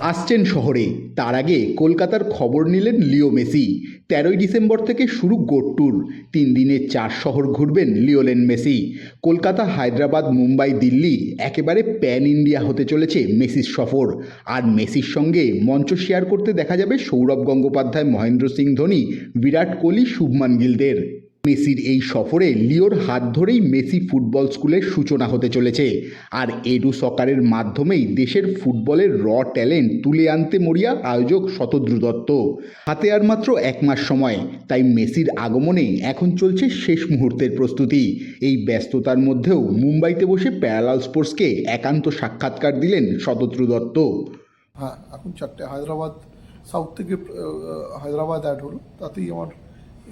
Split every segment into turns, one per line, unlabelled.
আসছেন শহরে। তার আগে কলকাতার খবর নিলেন লিও মেসি। তেরোই ডিসেম্বর থেকে শুরু গোট ট্যুর তিন দিনে চার শহর ঘুরবেন লিওলেন মেসি। কলকাতা, হায়দ্রাবাদ, মুম্বাই, দিল্লি একেবারে প্যান ইন্ডিয়া হতে চলেছে মেসির সফর। আর মেসির সঙ্গে মঞ্চ শেয়ার করতে দেখা যাবে সৌরভ গঙ্গোপাধ্যায়, মহেন্দ্র সিং ধোনি, বিরাট কোহলি, শুভমান গিলদের। মেসির এই সফরে লিওর হাত ধরেই মেসি ফুটবল স্কুলের সূচনা হতে চলেছে। আর এডু সকারের মাধ্যমেই দেশের ফুটবলের র ট্যালেন্ট তুলে আনতে মরিয়া আয়োজক শতদ্রু দত্ত। হাতে আর মাত্র এক মাস সময়, তাই মেসির আগমনে এখন চলছে শেষ মুহূর্তের প্রস্তুতি। এই ব্যস্ততার মধ্যেও মুম্বাইতে বসে প্যারালাল স্পোর্টসকে একান্ত সাক্ষাৎকার দিলেন শতদ্রু দত্ত।
হ্যাঁ এখন চারটে হায়দ্রাবাদ সাউথ থেকে হায়দ্রাবাদ অ্যাড হলো। তাতেই আমার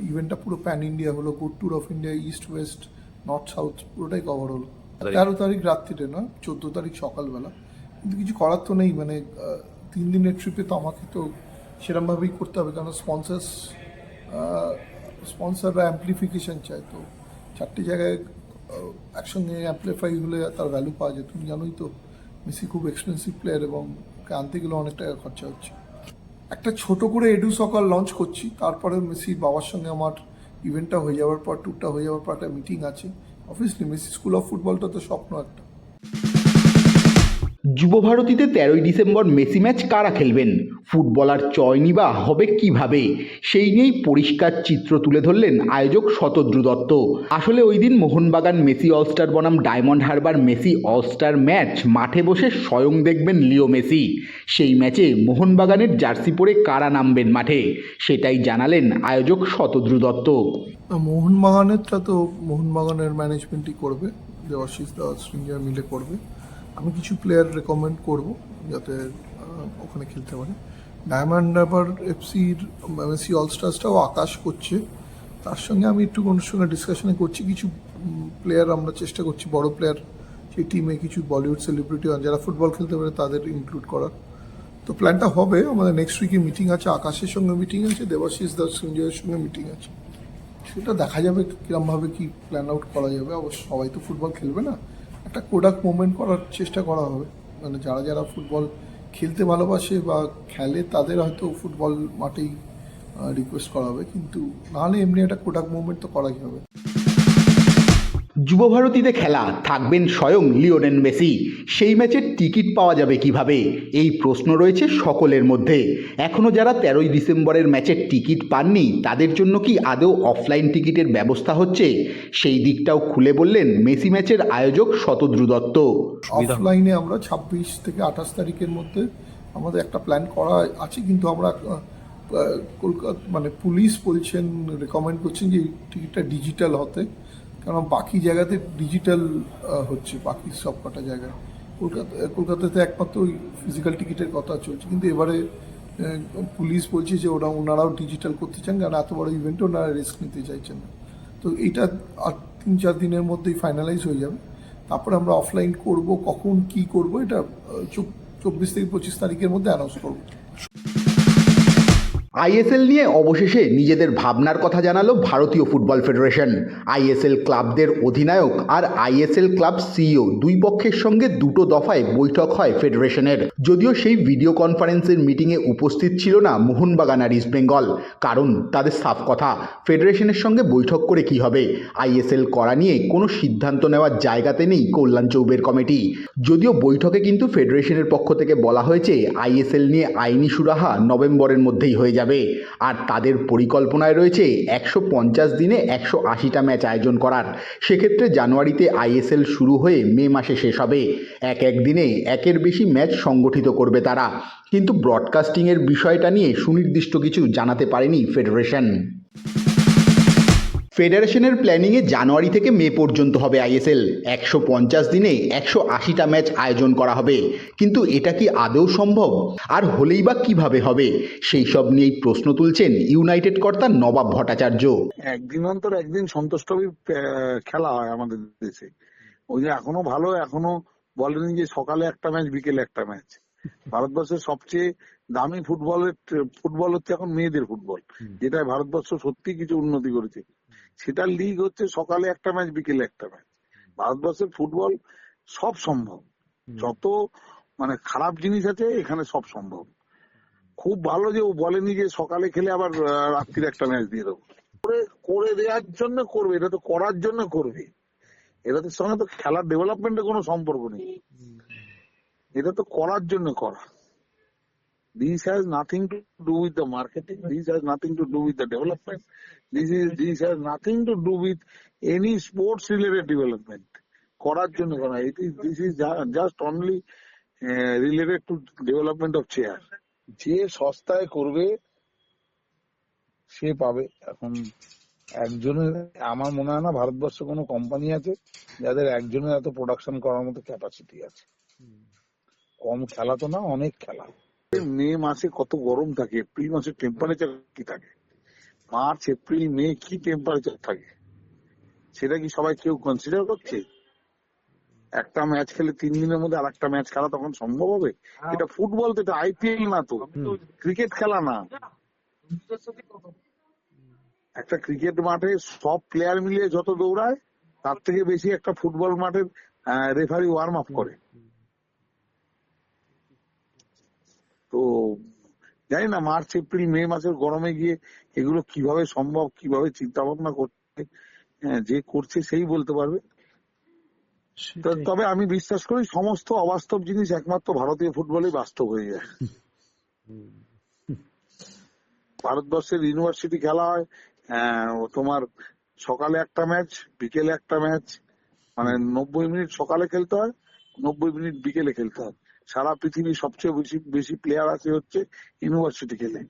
ইভেন্টটা পুরো প্যান ইন্ডিয়া হলো good tour of India east west north south পুরোটাই কভার হলো। তেরো তারিখ রাত্রিতে না চোদ্দ তারিখ সকালবেলা। কিন্তু কিছু করার তো নেই মানে তিন দিনের ট্রিপে তো আমাকে তো সেরমভাবেই করতে হবে কারণ স্পন্সার্স স্পন্সাররা অ্যাম্পলিফিকেশন চায় তো চারটে জায়গায় একসঙ্গে অ্যাম্পলিফাই হলে তার ভ্যালু পাওয়া যায়। তুমি জানোই তো মেসি খুব এক্সপেন্সিভ প্লেয়ার এবং আনতে গেলে অনেক টাকা খরচা হচ্ছে। একটা ছোট করে এডু সকাল লঞ্চ করছি। তারপরে মেসির বাবার সঙ্গে আমার ইভেন্টটা হয়ে যাওয়ার পর ট্যুরটা হয়ে যাওয়ার পর একটা মিটিং আছে। অফিসলি মেসি স্কুল অফ ফুটবলটা তো স্বপ্ন একটা।
যুবভারতীতে তেরোই ডিসেম্বর মেসি ম্যাচ কারা খেলবেন? ফুটবলার চয়নি বা হবে কীভাবে? সেই নিয়েই পরিষ্কার চিত্র তুলে ধরলেন আয়োজক শতদ্রু দত্ত। আসলে ওই দিন মোহনবাগান মেসি অলস্টার বনাম Diamond Harbour Messi all star match মাঠে বসে স্বয়ং দেখবেন লিও মেসি। সেই ম্যাচে মোহনবাগানের জার্সি পরে কারা নামবেন মাঠে? সেটাই জানালেন আয়োজক শতদ্রু দত্ত।
মোহনবাগানেরটা তো মোহনবাগানের ম্যানেজমেন্টই করবে, দেবাশিস দাস মিলে করবে। আমি কিছু প্লেয়ার রেকমেন্ড করব যাতে ওখানে খেলতে পারে। ডায়মন্ড হারবার এফসির মেসি অলস্টার্সটাও আকাশ করছে। তার সঙ্গে আমি একটু ওনার সঙ্গে ডিসকাশনে করছি। কিছু প্লেয়ার আমরা চেষ্টা করছি, বড় প্লেয়ার সেই টিমে কিছু বলিউড সেলিব্রিটি যারা ফুটবল খেলতে পারে তাদের ইনক্লুড করার। তো প্ল্যানটা হবে, আমাদের নেক্সট উইকে মিটিং আছে, আকাশের সঙ্গে মিটিং আছে, দেবাশিস দাস সঞ্জয়ের সঙ্গে মিটিং আছে। সেটা দেখা যাবে কিরমভাবে কী প্ল্যান আউট করা যাবে। অবশ্য সবাই তো ফুটবল খেলবে না। একটা কোডাক মুভমেন্ট করার চেষ্টা করা হবে। মানে যারা যারা ফুটবল খেলতে ভালোবাসে বা খেলে, তাদের হয়তো ফুটবল মাঠেই রিকোয়েস্ট করা হবে। কিন্তু নাহলে এমনি একটা কোডাক মুভমেন্ট তো করাই হবে।
যুবভারতীতে খেলা থাকবেন স্বয়ং লিওনেন মেসি। সেই ম্যাচের টিকিট পাওয়া যাবে কীভাবে? এই প্রশ্ন রয়েছে সকলের মধ্যে। এখনও যারা তেরোই ডিসেম্বরের ম্যাচের টিকিট পাননি তাদের জন্য কি আদৌ অফলাইন টিকিটের ব্যবস্থা হচ্ছে? সেই দিকটাও খুলে বললেন মেসি ম্যাচের আয়োজক শতদ্রু দত্ত।
অফলাইনে আমরা ছাব্বিশ থেকে আঠাশ তারিখের মধ্যে আমাদের একটা প্ল্যান করা আছে কিন্তু আমরা কলকাতা মানে পুলিশ বলছেন রেকমেন্ড করছেন যে এই টিকিটটা ডিজিটাল হতে। কারণ বাকি জায়গাতে ডিজিটাল হচ্ছে, বাকি সব কটা জায়গায় কলকাতা, কলকাতাতে একমাত্র ওই ফিজিক্যাল টিকিটের কথা চলছে। কিন্তু এবারে পুলিশ বলছে যে ওরা, ওনারাও ডিজিটাল করতে চান, কারণ এত বড় ইভেন্টে ওনারা রিস্ক নিতে চাইছেন না। তো এইটা আর তিন চার দিনের মধ্যেই ফাইনালাইজ হয়ে যাবে। তারপরে আমরা অফলাইন করব, কখন কি করব, এটা চব্বিশ থেকে পঁচিশ তারিখের মধ্যে অ্যানাউন্স করব।
আইএসএল নিয়ে অবশেষে নিজেদের ভাবনার কথা জানালো ভারতীয় ফুটবল ফেডারেশন। আইএসএল ক্লাবদের অধিনায়ক আর আইএসএল ক্লাব সিইও দুই পক্ষের সঙ্গে দুটো দফায় বৈঠক হয় ফেডারেশনের। যদিও সেই ভিডিও কনফারেন্সের মিটিংয়ে উপস্থিত ছিল না মোহনবাগান আর ইস্টবেঙ্গল কারণ তাদের সাফ কথা, ফেডারেশনের সঙ্গে বৈঠক করে কি হবে? আইএসএল করা নিয়ে কোনো সিদ্ধান্ত নেওয়ার জায়গাতে নেই কল্যাণ চৌবের কমিটি। যদিও বৈঠকে কিন্তু ফেডারেশনের পক্ষ থেকে বলা হয়েছে, আইএসএল নিয়ে আইনি সুরাহা নভেম্বরের মধ্যেই হয়ে যাবে। আর তাদের পরিকল্পনায় রয়েছে একশো পঞ্চাশ দিনে একশো আশিটা ম্যাচ আয়োজন করার। সেক্ষেত্রে জানুয়ারিতে আইএসএল শুরু হয়ে মে মাসে শেষ হবে। এক এক দিনে একের বেশি ম্যাচ সংগঠিত করবে তারা। কিন্তু ব্রডকাস্টিংয়ের বিষয়টা নিয়ে সুনির্দিষ্ট কিছু জানাতে পারেনি ফেডারেশন। ফেডারেশনের প্ল্যানিংয়ে জানুয়ারি থেকে মে পর্যন্ত হবে আইএসএল। একশো পঞ্চাশ দিনে একশো আশিটা ম্যাচ আয়োজন করা হবে। কিন্তু এটা কি আদৌ সম্ভব? আর হলেই বা কীভাবে হবে? সেই সব নিয়েই প্রশ্ন তুলছেন ইউনাইটেড কর্তা নবাব ভট্টাচার্য।
একদিন অন্তর একদিন সন্তোষ ট্রফি আহ, খেলা হয় আমাদের দেশে। ওই যে এখনও ভালো এখনও বলেনি যে সকালে একটা ম্যাচ বিকেলে একটা ম্যাচ। ভারতবর্ষের সবচেয়ে দামি ফুটবলের ফুটবল হচ্ছে এখন মেয়েদের ফুটবল। যেটা ভারতবর্ষ সত্যি কিছু উন্নতি করেছে। সেটা লিগ হচ্ছে সকালে একটা ম্যাচ বিকেলে একটা ম্যাচ ভারতবর্ষের ফুটবল সব সম্ভব। যত মানে খারাপ জিনিস আছে এখানে সব সম্ভব। খুব ভালো যে ও বলেনি যে সকালে খেলে আবার রাত্রির একটা ম্যাচ দিয়ে দেবো। করে করে দেওয়ার জন্য করবে এটা তো করার জন্য করবে। এটার সঙ্গে তো খেলার ডেভেলপমেন্টের কোনো সম্পর্ক নেই। এটা তো করার জন্য করা। This has nothing to do with the marketing this has nothing to do with the development this is this has nothing to do with any sports related development করার জন্য করা it is this is just only related to development of chair যে সস্তায় করবে সে পাবে। এখন একজনের আমার মনে হয় না ভারতবর্ষে কোনো কোম্পানি আছে যাদের একজনের এত প্রোডাকশন করার মতো ক্যাপাসিটি আছে। কম খেলা তো না অনেক খেলা। মে মাসে কত গরম থাকে এপ্রিল মাসে টেম্পারেচার কি থাকে? মার্চ এপ্রিল মে কি টেম্পারেচার থাকে? সেটা কি সবাই কেউ কনসিডার করছে? একটা ম্যাচ খেলে তিন দিনের মধ্যে আর একটা ম্যাচ খেলা তখন সম্ভব হবে? এটা ফুটবল তো এটা আইপিএল না তো। ক্রিকেট খেলা না। একটা ক্রিকেট মাঠে সব প্লেয়ার মিলিয়ে যত দৌড়ায় তার থেকে বেশি একটা ফুটবল মাঠের রেফারি ওয়ার্ম আপ করে। তো জানি না মার্চ এপ্রিল মে মাসের গরমে গিয়ে এগুলো কীভাবে সম্ভব কীভাবে চিন্তা ভাবনা করতে হ্যাঁ, যে করছে সেই বলতে পারবে। তবে আমি বিশ্বাস করি সমস্ত অবাস্তব জিনিস একমাত্র ভারতীয় ফুটবলে বাস্তব হয়ে যায়। ভারতবর্ষের ইউনিভার্সিটি খেলা হয় আহ, তোমার সকালে একটা ম্যাচ বিকেলে একটা ম্যাচ মানে নব্বই মিনিট সকালে খেলতে হয় নব্বই মিনিট বিকেলে খেলতে হয়। সারা পৃথিবীর সবচেয়ে বেশি বেশি প্লেয়ার আছে হচ্ছে ইউনিভার্সিটি খেলে।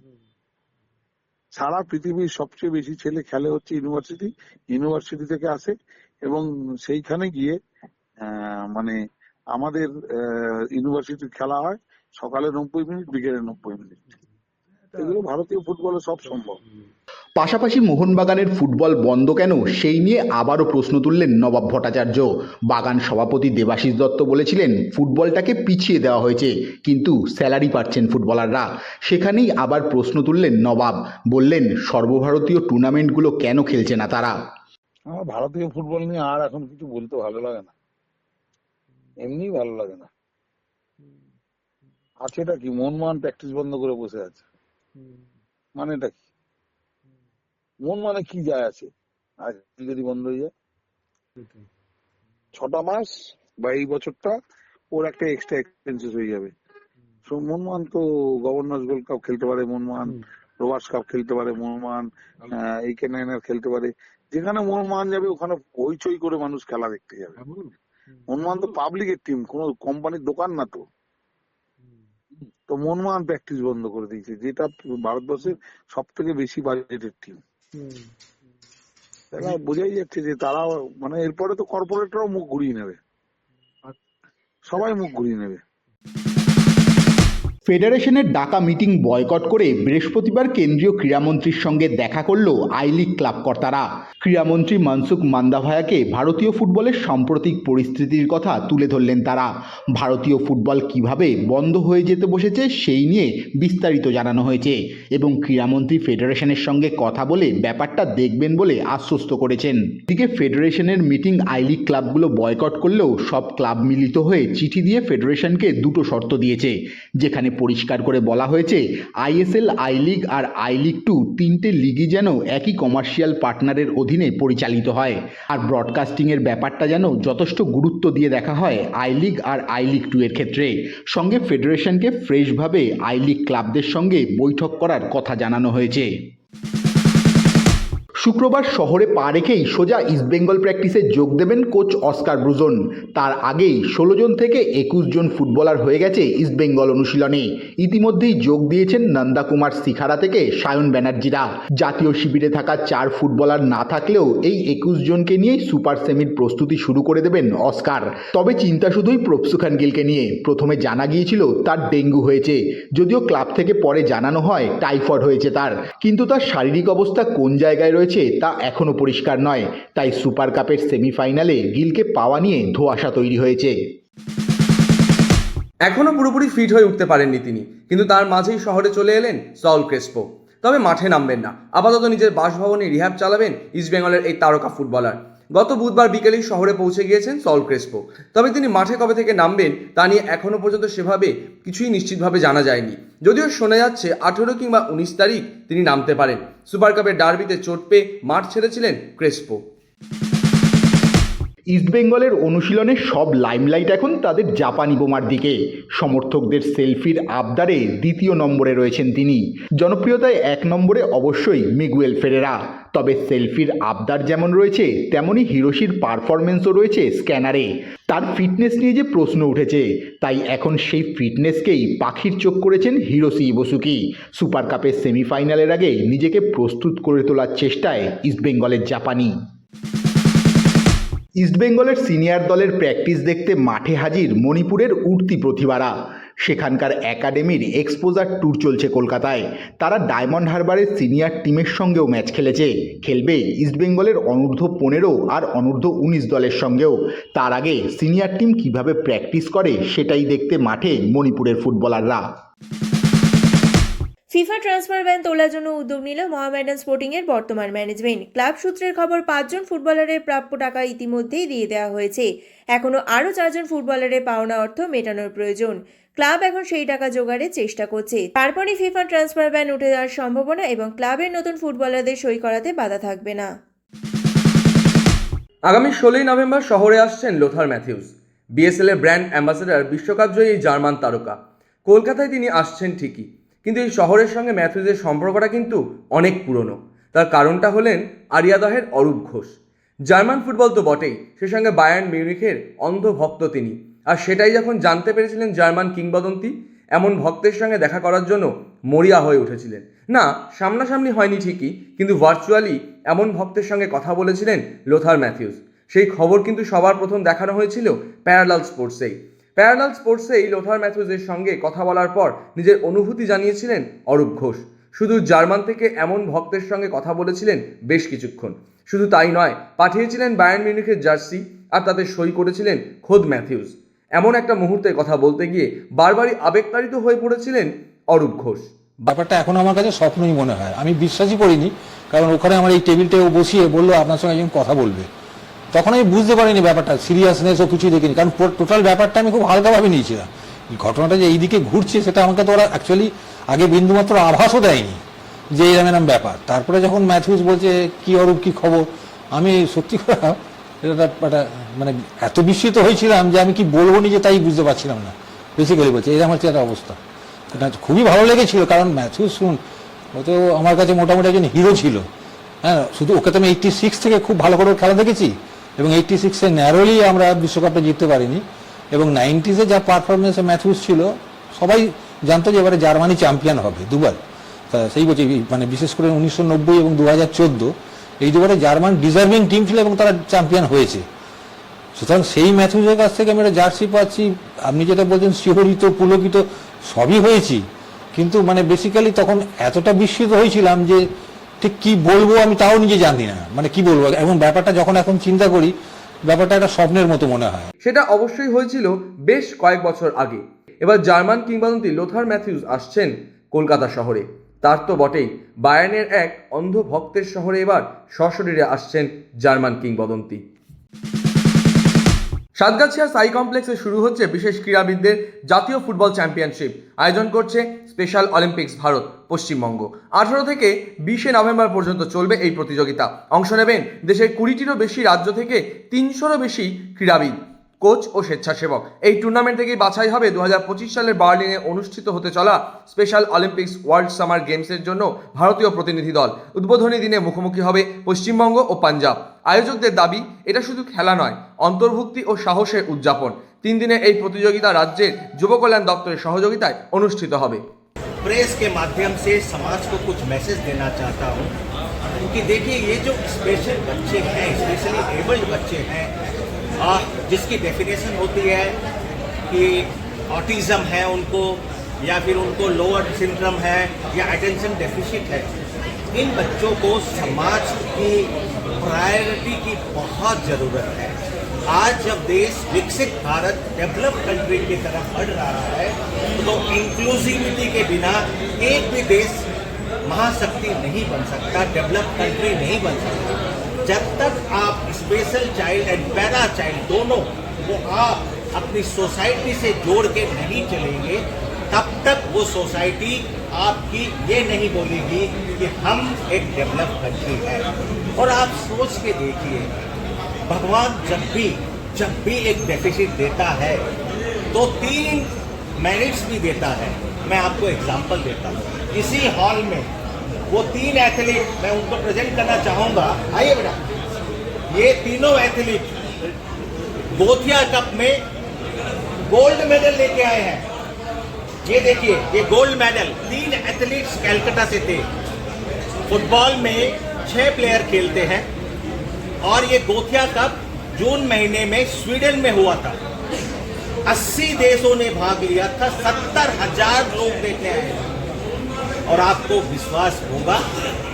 সারা পৃথিবীর সবচেয়ে বেশি ছেলে খেলে হচ্ছে ইউনিভার্সিটি ইউনিভার্সিটি থেকে আসে এবং সেইখানে গিয়ে মানে আমাদের ইউনিভার্সিটির খেলা হয় সকালে নব্বই মিনিট, বিকেলে নব্বই মিনিট। এগুলো ভারতীয় ফুটবলে সব সম্ভব।
পাশাপাশি মোহনবাগানের ফুটবল বন্ধ কেন সেই নিয়ে আবারও প্রশ্ন তুললেন নবাব ভট্টাচার্য। বাগান সভাপতি দেবাশিস দত্ত বলেছিলেন ফুটবলটাকে পিছিয়ে দেওয়া হয়েছে কিন্তু স্যালারি পাচ্ছেন ফুটবলাররা। সেখানেই আবার প্রশ্ন তুললেন নবাব বললেন সর্বভারতীয় টুর্নামেন্টগুলো কেন খেলছে না তারা?
আমার ভারতীয় ফুটবল নিয়ে আর এখন কিছু বলতে ভালো লাগে না। এমনি ভালো লাগে না। আছেটা কি মন মনমান প্র্যাকটিস বন্ধ করে বসে আছে? মানেটা কি? মন মানে কি যায় আছে? যদি বন্ধ হয়ে যায়। ছটা মাস বা এই বছরটা ওর একটা এক্সট্রা এক্সপেন্সেস হয়ে যাবে। সো মনমান তো গভর্নর্স গোল্ড কাপ খেলতে পারে মনমান রোভার্স কাপ খেলতে পারে মনমান এই কে নাইনার খেলতে পারে। যেখানে মনমান যাবে ওখানে হইচই করে মানুষ খেলা দেখতে যাবে। মনমান তো পাবলিকের টিম কোনো কোম্পানির দোকান না তো। তো মনমান প্র্যাকটিস বন্ধ করে দিয়েছে যেটা ভারতবর্ষের সব থেকে বেশি বাজেটের টিম বোঝাই যাচ্ছে যে তারা মানে এরপরে তো কর্পোরেটরাও মুখ ঘুরিয়ে নেবে। সবাই মুখ ঘুরিয়ে নেবে।
ফেডারেশনের ডাকা মিটিং বয়কট করে বৃহস্পতিবার কেন্দ্রীয় ক্রীড়ামন্ত্রীর সঙ্গে দেখা করল আই লিগ ক্লাব কর্তারা। ক্রীড়ামন্ত্রী মনসুখ মান্দাভায়াকে ভারতীয় ফুটবলের সাম্প্রতিক পরিস্থিতির কথা তুলে ধরলেন তারা। ভারতীয় ফুটবল কীভাবে বন্ধ হয়ে যেতে বসেছে সেই নিয়ে বিস্তারিত জানানো হয়েছে এবং ক্রীড়ামন্ত্রী ফেডারেশনের সঙ্গে কথা বলে ব্যাপারটা দেখবেন বলে আশ্বস্ত করেছেন। এদিকে ফেডারেশনের মিটিং আই লিগ ক্লাবগুলো বয়কট করলেও সব ক্লাব মিলিত হয়ে চিঠি দিয়ে ফেডারেশনকে দুটো শর্ত দিয়েছে, যেখানে পরিষ্কার করে বলা হয়েছে আইএসএল আই লিগ আর আই লিগ টু তিনটে লিগই যেন একই কমার্শিয়াল পার্টনারের অধীনে পরিচালিত হয়। আর ব্রডকাস্টিংয়ের ব্যাপারটা যেন যথেষ্ট গুরুত্ব দিয়ে দেখা হয় আই লিগ আর আই লিগ টু এর ক্ষেত্রে। সঙ্গে ফেডারেশনকে ফ্রেশভাবে আই লিগ ক্লাবদের সঙ্গে বৈঠক করার কথা জানানো হয়েছে। শুক্রবার শহরে পা রেখেই সোজা ইস্টবেঙ্গল প্র্যাকটিসে যোগ দেবেন কোচ অস্কার ব্রুজন। তার আগেই ষোলো জন থেকে একুশ জন ফুটবলার হয়ে গেছে ইস্টবেঙ্গল অনুশীলনে। ইতিমধ্যেই যোগ দিয়েছেন নন্দা কুমার শিখারা থেকে সায়ন ব্যানার্জিরা। জাতীয় শিবিরে থাকা চার ফুটবলার না থাকলেও এই একুশ জনকে নিয়েই সুপার সেমির প্রস্তুতি শুরু করে দেবেন অস্কার। তবে চিন্তা শুধুই প্রপসু খান গিলকে নিয়ে। প্রথমে জানা গিয়েছিল, তার ডেঙ্গু হয়েছে। যদিও ক্লাব থেকে পরে জানানো হয়, টাইফয়েড হয়েছে তার। কিন্তু তার শারীরিক অবস্থা কোন জায়গায় রয়েছে রয়েছে তা এখনও পরিষ্কার নয়। তাই সুপার কাপের সেমিফাইনালে গিলকে পাওয়া নিয়ে ধোয়াশা তৈরি হয়েছে।
এখনও পুরোপুরি ফিট হয়ে উঠতে পারেননি তিনি, কিন্তু তার মাঝেই শহরে চলে এলেন সল ক্রেসপো। তবে মাঠে নামবেন না। আপাতত নিজের বাসভবনে রিহ্যাব চালাবেন ইস্টবেঙ্গলের এই তারকা ফুটবলার। গত বুধবার বিকেলেই শহরে পৌঁছে গিয়েছেন সল ক্রেসপো। তবে তিনি মাঠে কবে থেকে নামবেন, তা নিয়ে এখনও পর্যন্ত সেভাবে কিছুই নিশ্চিতভাবে জানা যায়নি। যদিও শোনা যাচ্ছে, আঠেরো কিংবা উনিশ তারিখ তিনি নামতে পারেন। সুপার কাপের ডার্বিতে চোট পেয়ে মাঠ ছেড়েছিলেন ক্রেসপো।
ইস্টবেঙ্গলের অনুশীলনে সব লাইমলাইট এখন তাদের জাপানি বোমার দিকে। সমর্থকদের সেলফির আবদারে দ্বিতীয় নম্বরে রয়েছেন তিনি। জনপ্রিয়তায় এক নম্বরে অবশ্যই মিগুয়েল ফেরেরা তবে সেলফির আবদার যেমন রয়েছে তেমনই হিরোশির পারফরমেন্সও রয়েছে স্ক্যানারে তার ফিটনেস নিয়ে যে প্রশ্ন উঠেছে, তাই এখন সেই ফিটনেসকেই পাখির চোখ করেছেন হিরোসি ইবসুকি সুপার কাপের সেমিফাইনালের আগে নিজেকে প্রস্তুত করে তোলার চেষ্টায় ইস্টবেঙ্গলের জাপানি ইস্টবেঙ্গলের সিনিয়র দলের প্র্যাকটিস দেখতে মাঠে হাজির মণিপুরের উঠতি প্রতিভারা। সেখানকার একাডেমির এক্সপোজার ট্যুর চলছে কলকাতায়। তারা ডায়মন্ড হারবারের সিনিয়র টিমের সঙ্গেও ম্যাচ খেলেছে। খেলবে ইস্টবেঙ্গলের অনূর্ধ্ব পনেরো আর অনূর্ধ্ব উনিশ দলের সঙ্গেও। তার আগে সিনিয়র টিম কীভাবে প্র্যাকটিস করে সেটাই দেখতে মাঠে মণিপুরের ফুটবলাররা
ফিফা ট্রান্সফার ব্যান তোলার জন্য উদ্যোগ নিল মোহামেডান স্পোর্টিং এর বর্তমান ম্যানেজমেন্ট। ক্লাব সূত্রের খবর, পাঁচজন ফুটবলারের প্রাপ্য টাকা ইতিমধ্যেই দিয়ে দেওয়া হয়েছে। এখনও আরও চারজন ফুটবলারের পাওনা অর্থ মেটানোর প্রয়োজন। ক্লাব এখন সেই টাকা জোগাড়ের চেষ্টা করছে। তারপরই ফিফা ট্রান্সফার ব্যান উঠে যাওয়ার সম্ভাবনা এবং ক্লাবের নতুন ফুটবলারদের সই করাতে বাধা থাকবে না।
আগামী ষোলোই নভেম্বর শহরে আসছেন লোথার ম্যাথিউস বিএসএল এর ব্র্যান্ড অ্যাম্বাসেডর বিশ্বকাপ জয়ী জার্মান তারকা। কলকাতায় তিনি আসছেন ঠিকই কিন্তু এই শহরের সঙ্গে ম্যাথিউসের সম্পর্কটা কিন্তু অনেক পুরনো। তার কারণটা হলেন আরিয়াদহের অরূপ ঘোষ। জার্মান ফুটবল তো বটেই, সে সঙ্গে বায়ার্ন মিউনিখের অন্ধ ভক্ত তিনি। আর সেটাই যখন জানতে পেরেছিলেন জার্মান কিংবদন্তি, এমন ভক্তের সঙ্গে দেখা করার জন্য মরিয়া হয়ে উঠেছিলেন। না, সামনাসামনি হয়নি ঠিকই, কিন্তু ভার্চুয়ালি এমন ভক্তের সঙ্গে কথা বলেছিলেন লোথার ম্যাথিউস। সেই খবর কিন্তু সবার প্রথম দেখানো হয়েছিল প্যারালাল স্পোর্টসেই। প্যারালাল স্পোর্টসেই লোথার ম্যাথিউসের সঙ্গে কথা বলার পর নিজের অনুভূতি জানিয়েছিলেন অরূপ ঘোষ। শুধু জার্মান থেকে এমন ভক্তের সঙ্গে কথা বলেছিলেন বেশ কিছুক্ষণ। শুধু তাই নয়, পাঠিয়েছিলেন বায়ার্ন মিউনিখের জার্সি আর তাতে সই করেছিলেন খোদ ম্যাথিউস এমন একটা মুহূর্তে কথা বলতে গিয়ে বারবারই আবেগতাড়িত হয়ে পড়েছিলেন অরূপ ঘোষ।
ব্যাপারটা এখন আমার কাছে স্বপ্নই মনে হয়। আমি বিশ্বাসই করিনি, কারণ ওখানে আমার এই টেবিলটাও বসিয়ে বলল, আপনার সঙ্গে একজন কথা বলবে। তখন আমি বুঝতে পারিনি ব্যাপারটা সিরিয়াসনেস ও কিছুই দেখিনি। কারণ টোটাল ব্যাপারটা আমি খুব হালকাভাবে নিয়েছিলাম। ঘটনাটা যে এইদিকে ঘুরছে, সেটা আমাকে তো ওরা অ্যাকচুয়ালি আগে বিন্দুমাত্র আভাসও দেয়নি যে এরম এরম ব্যাপার। তারপরে যখন ম্যাথিউস বলছে, কি অরূপ, কি খবর? আমি সত্যি করে এটা একটা মানে এত বিস্মিত হয়েছিলাম যে আমি কি বলব নিজে তাই বুঝতে পারছিলাম না। বেসিক্যালি বলছে এরকম হচ্ছে একটা অবস্থা। এটা খুবই ভালো লেগেছিল, কারণ ম্যাথিউস শুন ও তো আমার কাছে মোটামুটি একজন হিরো ছিল। হ্যাঁ শুধু ওকে তো আমি এইটটি সিক্স থেকে খুব ভালো করে খেলা দেখেছি। এবং এইটটি সিক্সে ন্যারোলি আমরা বিশ্বকাপটা জিততে পারিনি এবং নাইনটিসে যা পারফরমেন্সে ম্যাথুস ছিল, সবাই জানতো যে এবারে জার্মানি চ্যাম্পিয়ন হবে দুবার। সেই বলছি মানে বিশেষ করে উনিশশো নব্বই এবং দু হাজার চোদ্দ, এই দুবারে জার্মান ডিজার্ভিং টিম ছিল এবং তারা চ্যাম্পিয়ন হয়েছে। সুতরাং সেই ম্যাথিউসের কাছ থেকে আমি একটা জার্সি পাচ্ছি, আপনি যেটা বলছেন শিহরিত, পুলকিত, সবই হয়েছি। কিন্তু মানে বেসিক্যালি তখন এতটা বিস্মিত হয়েছিলাম যে ঠিক কি বলব আমি তাও নিজে জানি না। মানে কি বলব? এবং ব্যাপারটা যখন এখন চিন্তা করি, ব্যাপারটা একটা স্বপ্নের মতো মনে হয়।
সেটা অবশ্যই হয়েছিল বেশ কয়েক বছর আগে। এবার জার্মান কিংবদন্তি লোথার ম্যাথিউস আসছেন কলকাতা শহরে। তার তো বটেই। বায়ানের এক অন্ধ ভক্তের শহরে এবার সশরীরে আসছেন জার্মান কিংবদন্তি। সাতগাছিয়া সাই কমপ্লেক্সে শুরু হচ্ছে বিশেষ ক্রীড়াবিদদের জাতীয় ফুটবল চ্যাম্পিয়নশিপ। আয়োজন করছে স্পেশাল অলিম্পিক্স ভারত, পশ্চিমবঙ্গ। আঠারো থেকে বিশে নভেম্বর পর্যন্ত চলবে এই প্রতিযোগিতা। অংশ নেবেন দেশের কুড়িটিরও বেশি রাজ্য থেকে তিনশোরও বেশি ক্রীড়াবিদ, কোচ ও স্বেচ্ছাসেবক। এই টুর্নামেন্ট থেকেই বাছাই হবে দু সালের বার্লিনে অনুষ্ঠিত হতে চলা স্পেশাল অলিম্পিক্স ওয়ার্ল্ড সামার গেমসের জন্য ভারতীয় প্রতিনিধি দল। উদ্বোধনী দিনে মুখোমুখি হবে পশ্চিমবঙ্গ ও পাঞ্জাব। আয়োজকদের দাবি, এটা শুধু খেলা নয়, অন্তর্ভুক্তি ও সাহসের উদযাপন। তিন দিনের এই প্রতিযোগিতা রাজ্যের যুব কল্যাণ দপ্তরের সহযোগিতায় অনুষ্ঠিত হবে।
प्रेस के माध्यम से समाज को कुछ मैसेज देना चाहता हूँ। क्योंकि देखिए ये जो स्पेशल बच्चे हैं स्पेशली एबल्ड बच्चे हैं आ, जिसकी डेफिनेशन होती है कि ऑटिज़म है उनको या फिर उनको लोअर सिंड्रम है या अटेंशन डेफिशिट है इन बच्चों को समाज की प्रायोरिटी की बहुत ज़रूरत है। आज जब देश विकसित भारत डेवलप कंट्री की तरफ़ बढ़ रहा है तो इंक्लूसिविटी के बिना एक भी देश महाशक्ति नहीं बन सकता डेवलप कंट्री नहीं बन सकता। जब तक आप special child and para child दोनों को आप अपनी सोसाइटी से जोड़ के नहीं चलेंगे, तब तक वो सोसाइटी आपकी ये नहीं बोलेगी कि हम एक डेवलप कंट्री है। और आप सोच के देखिए भगवान जब भी जब भी एक डेफिसिट देता है तो तीन मेरिट्स भी देता है। मैं आपको एग्जांपल देता हूँ। इसी हॉल में वो तीन एथलीट मैं उनको प्रेजेंट करना चाहूँगा। आइए बेटा। ये तीनों एथलीट गोथिया कप में गोल्ड मेडल लेके आए हैं। ये देखिए, ये गोल्ड मेडल तीन एथलीट्स कैलकाटा से थे। फुटबॉल में छह प्लेयर खेलते हैं। और ये गोथिया कप जून महीने में स्वीडन में हुआ था। 80 देशों ने भाग लिया था, सत्तर हज़ार लोग देखने आए और आपको विश्वास होगा,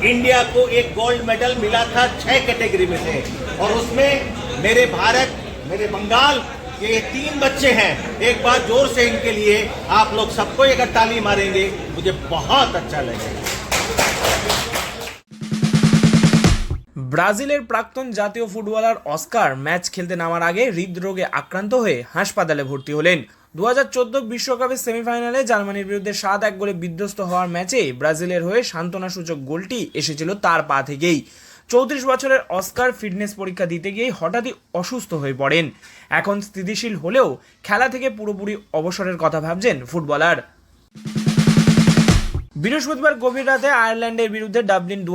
इंडिया को एक गोल्ड मेडल मिला था छह कैटेगरी में से। और उसमें मेरे भारत, मेरे बंगाल, ये तीन बच्चे हैं। एक बार ज़ोर से इनके लिए आप लोग सबको एक ताली मारेंगे। मुझे बहुत अच्छा लगेगा।
ব্রাজিলের প্রাক্তন জাতীয় ফুটবলার অস্কার ম্যাচ খেলতে নামার আগে হৃদরোগে আক্রান্ত হয়ে হাসপাতালে ভর্তি হলেন। দু হাজার চোদ্দ বিশ্বকাপের সেমিফাইনালে জার্মানির বিরুদ্ধে সাত এক গোলে বিধ্বস্ত হওয়ার ম্যাচে ব্রাজিলের হয়ে সান্ত্বনাসূচক গোলটি এসেছিল তার পা থেকেই। চৌত্রিশ বছরের অস্কার ফিটনেস পরীক্ষা দিতে গিয়ে হঠাৎই অসুস্থ হয়ে পড়েন। এখন স্থিতিশীল হলেও খেলা থেকে পুরোপুরি অবসরের কথা ভাবছেন ফুটবলার। বৃহস্পতিবার গভীর রাতে আয়ারল্যান্ডের বিরুদ্ধে ডাবলিন দু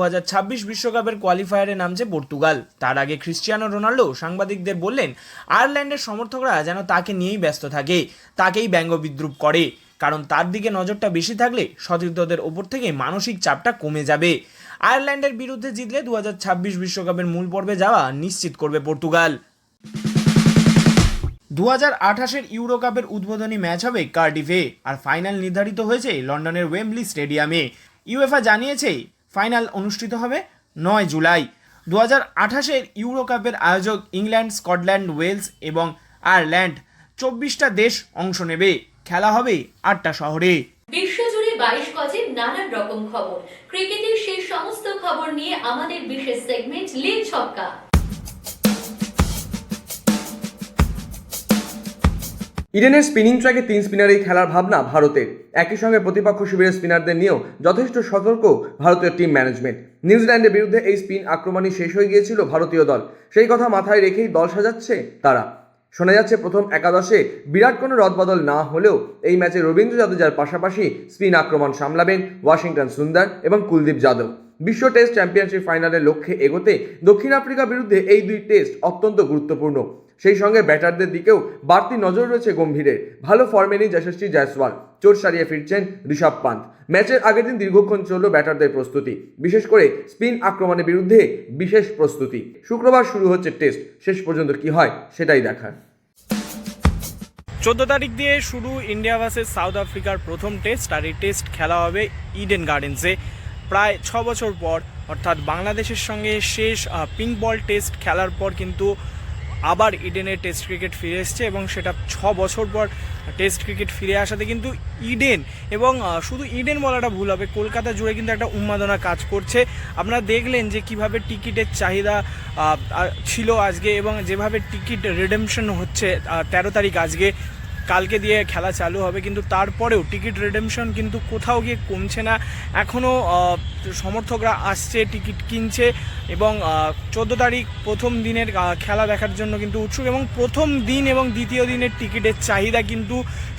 বিশ্বকাপের কোয়ালিফায়ারে নামছে পর্তুগাল। তার আগে ক্রিশ্চিয়ানো রোনাল্ডো সাংবাদিকদের বললেন, আয়ারল্যান্ডের সমর্থকরা যেন তাকে নিয়েই ব্যস্ত থাকে, তাকেই ব্যঙ্গ বিদ্রুপ করে। কারণ তার দিকে নজরটা বেশি থাকলে সতীর্থদের ওপর থেকে মানসিক চাপটা কমে যাবে। আয়ারল্যান্ডের বিরুদ্ধে জিতলে দু বিশ্বকাপের মূল পর্বে যাওয়া নিশ্চিত করবে পর্তুগাল। দু হাজার আঠাশের ইউরো কাপের উদ্বোধনী ম্যাচ হবে কার্ডিফে আর ফাইনাল নির্ধারিত হয়েছে লন্ডনের ওয়েম্বলি স্টেডিয়ামে ইউএফা জানিয়েছে ফাইনাল অনুষ্ঠিত হবে নয় জুলাই। দু হাজার আঠাশের ইউরো কাপের আয়োজক ইংল্যান্ড স্কটল্যান্ড ওয়েলস এবং আয়ারল্যান্ড চব্বিশটা দেশ অংশ নেবে। খেলা হবে আটটা শহরে।
বিশ্বজুড়ে বাইশ গজের নানান রকম খবর। ক্রিকেটের সেই সমস্ত খবর নিয়ে আমাদের বিশেষ সেগমেন্ট লিগ ছক্কা।
ইডেনের স্পিনিং ট্র্যাকে তিন স্পিনারেই খেলার ভাবনা ভারতের। একই সঙ্গে প্রতিপক্ষ শিবিরের স্পিনারদের নিয়েও যথেষ্ট সতর্ক ভারতীয় টিম ম্যানেজমেন্ট। নিউজিল্যান্ডের বিরুদ্ধে এই স্পিন আক্রমণই শেষ হয়ে গিয়েছিল ভারতীয় দল। সেই কথা মাথায় রেখেই দল সাজাচ্ছে তারা। শোনা যাচ্ছে প্রথম একাদশে বিরাট কোনো রদবদল না হলেও এই ম্যাচে রবীন্দ্র জাদেজার পাশাপাশি স্পিন আক্রমণ সামলাবেন ওয়াশিংটন সুন্দর এবং কুলদীপ যাদব। বিশ্ব টেস্ট চ্যাম্পিয়নশিপ ফাইনালের লক্ষ্যে এগোতে দক্ষিণ আফ্রিকার বিরুদ্ধে এই দুই টেস্ট অত্যন্ত গুরুত্বপূর্ণ। সেই সঙ্গে ব্যাটারদের দিকেও বাড়তি নজর রয়েছে গম্ভীরের ভালো ফর্মে নেই যশস্বী জয়সওয়াল। চোট সারিয়ে ফিরছেন ঋষভ পান্ত ম্যাচের আগের দিন দীর্ঘক্ষণ চলল ব্যাটারদের প্রস্তুতি। বিশেষ করে স্পিন আক্রমণের বিরুদ্ধে বিশেষ প্রস্তুতি। শুক্রবার শুরু হচ্ছে টেস্ট। শেষ পর্যন্ত কি হয় সেটাই দেখার।
চোদ্দ তারিখ দিয়ে শুরু ইন্ডিয়া ভার্সেস সাউথ আফ্রিকার প্রথম টেস্ট আর এই টেস্ট খেলা হবে ইডেন গার্ডেন্সে। প্রায় ছ বছর পর, অর্থাৎ বাংলাদেশের সঙ্গে শেষ পিঙ্ক বল টেস্ট খেলার পর কিন্তু আবার ইডেনে টেস্ট ক্রিকেট ফিরে এসছে এবং সেটা ছ বছর পর টেস্ট ক্রিকেট ফিরে আসাতে কিন্তু ইডেন এবং শুধু ইডেন বলাটা ভুল হবে, কলকাতা জুড়ে কিন্তু একটা উন্মাদনা কাজ করছে। আপনারা দেখলেন যে কীভাবে টিকিটের চাহিদা ছিল আজকে এবং যেভাবে টিকিট রিডেমশন হচ্ছে তেরো তারিখ আজকে কালকে দিয়ে খেলা চালু হবে, কিন্তু তারপরেও টিকিট রিডেমশন কিন্তু কোথাও গিয়ে কমছে না। এখনও সমর্থকরা আসছে, টিকিট কিনছে এবং চোদ্দ তারিখ প্রথম দিনের খেলা দেখার জন্য কিন্তু উৎসুক এবং প্রথম দিন এবং দ্বিতীয় দিনের টিকিটের চাহিদা কিন্তু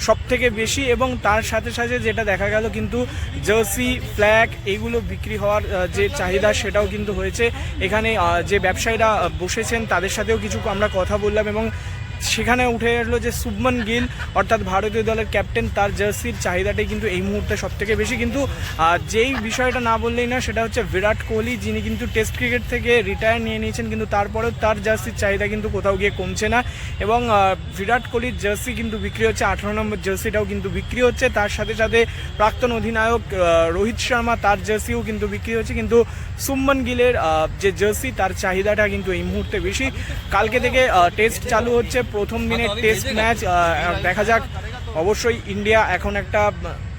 সব থেকে বেশি এবং তার সাথে সাথে যেটা দেখা গেল কিন্তু জার্সি, ফ্ল্যাগ এইগুলো বিক্রি হওয়ার যে চাহিদা সেটাও কিন্তু হয়েছে। এখানে যে ব্যবসায়ীরা বসেছেন তাদের সাথেও কিছু আমরা কথা বললাম এবং সেখানে উঠে এলো যে শুভমন গিল, অর্থাৎ ভারতীয় দলের ক্যাপ্টেন তার জার্সির চাহিদাটাই কিন্তু এই মুহূর্তে সব থেকে বেশি। কিন্তু যেই বিষয়টা না বললেই না সেটা হচ্ছে বিরাট কোহলি, যিনি কিন্তু টেস্ট ক্রিকেট থেকে রিটায়ার নিয়ে নিয়েছেন, কিন্তু তারপরেও তার জার্সির চাহিদা কিন্তু কোথাও গিয়ে কমছে না। এবং বিরাট কোহলির জার্সি কিন্তু বিক্রি হচ্ছে, আঠারো নম্বর জার্সিটাও কিন্তু বিক্রি হচ্ছে। তার সাথে সাথে প্রাক্তন অধিনায়ক রোহিত শর্মা তার জার্সিও কিন্তু বিক্রি হচ্ছে। কিন্তু সুমন গিলের যে জার্সি, তার চাহিদাটা কিন্তু এই মুহূর্তে বেশি। কালকে থেকে টেস্ট চালু হচ্ছে প্রথম দিনের টেস্ট ম্যাচ দেখা যাক। অবশ্যই ইন্ডিয়া এখন একটা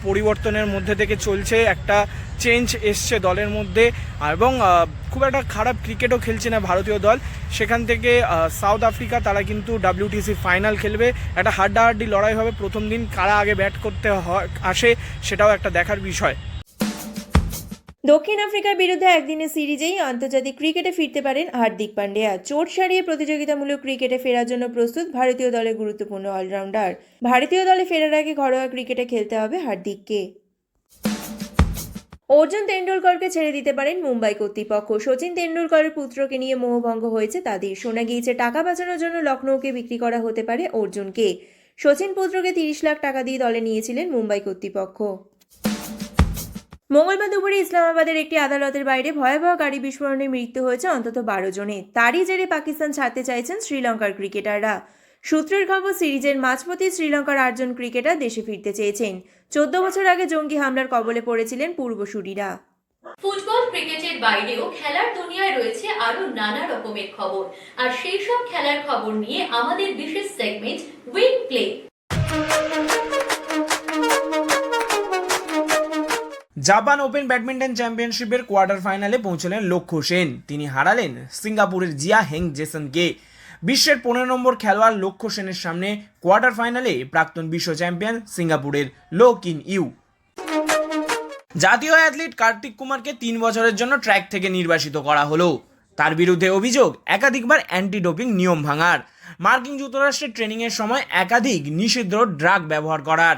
পরিবর্তনের মধ্যে থেকে চলছে একটা চেঞ্জ এসছে দলের মধ্যে। এবং খুব একটা খারাপ ক্রিকেটও খেলছে না ভারতীয় দল। সেখান থেকে সাউথ আফ্রিকা তারা কিন্তু ডাব্লিউটিসি ফাইনাল খেলবে। একটা হাড্ডাহাড্ডি লড়াই হবে। প্রথম দিন কারা আগে ব্যাট করতে হয় আসে সেটাও একটা দেখার বিষয়।
দক্ষিণ আফ্রিকার বিরুদ্ধে একদিনের সিরিজেই আন্তর্জাতিক ক্রিকেটে ফিরতে পারেন হার্দিক পান্ডিয়া চোট সারিয়ে প্রতিযোগিতামূলক ক্রিকেটে ফেরার জন্য প্রস্তুত ভারতীয় দলের গুরুত্বপূর্ণ অলরাউন্ডার। ভারতীয় দলে ফেরার আগে ঘরোয়া ক্রিকেটে খেলতে হবে হার্দিককে। অর্জুন তেন্ডুলকরকে ছেড়ে দিতে পারেন মুম্বাই কর্তৃপক্ষ। সচিন তেন্ডুলকরের পুত্রকে নিয়ে মোহভঙ্গ হয়েছে তাদের। শোনা গিয়েছে, টাকা বাঁচানোর জন্য লখনৌকে বিক্রি করা হতে পারে অর্জুনকে। সচিন পুত্রকে তিরিশ লাখ টাকা দিয়ে দলে নিয়েছিলেন মুম্বাই কর্তৃপক্ষ। মঙ্গলবার দুপুরে ইসলামাবাদের একটি আদালতের বাইরে ভয়াবহ গাড়ি বিস্ফোরণে মৃত্যু হয়েছে অন্তত বারো জনে। তারই জেরে পাকিস্তান ছাড়তে চাইছেন শ্রীলঙ্কার ক্রিকেটাররা। সূত্রের খবর, সিরিজের মাঝপথে শ্রীলঙ্কার আটজন ক্রিকেটার দেশে ফিরতে চেয়েছেন। চোদ্দ বছর আগে জঙ্গি হামলার কবলে পড়েছিলেন পূর্বসূরিরা
ফুটবল ক্রিকেটের বাইরেও খেলার দুনিয়ায় রয়েছে আরও নানা রকমের খবর। আর সেই সব খেলার খবর নিয়ে আমাদের বিশেষ segment win play
Japan open badminton চ্যাম্পিয়নশিপের কোয়ার্টার ফাইনালে পৌঁছলেন লক্ষ্য সেন। তিনি হারালেন সিঙ্গাপুরের জিয়া হেং জেসনকে। বিশ্বের পনেরো নম্বর খেলোয়াড় লক্ষ্য সেনের সামনে কোয়ার্টার ফাইনালে প্রাক্তন বিশ্ব চ্যাম্পিয়ন সিঙ্গাপুরের লো কিন ইউ। জাতীয় অ্যাথলিট কার্তিক কুমারকে তিন বছরের জন্য ট্র্যাক থেকে নির্বাসিত করা হলো। তার বিরুদ্ধে অভিযোগ, একাধিকবার অ্যান্টি ডোপিং নিয়ম ভাঙার। মার্কিন যুক্তরাষ্ট্রের ট্রেনিংয়ের সময় একাধিক নিষিদ্ধ ড্রাগ ব্যবহার করার।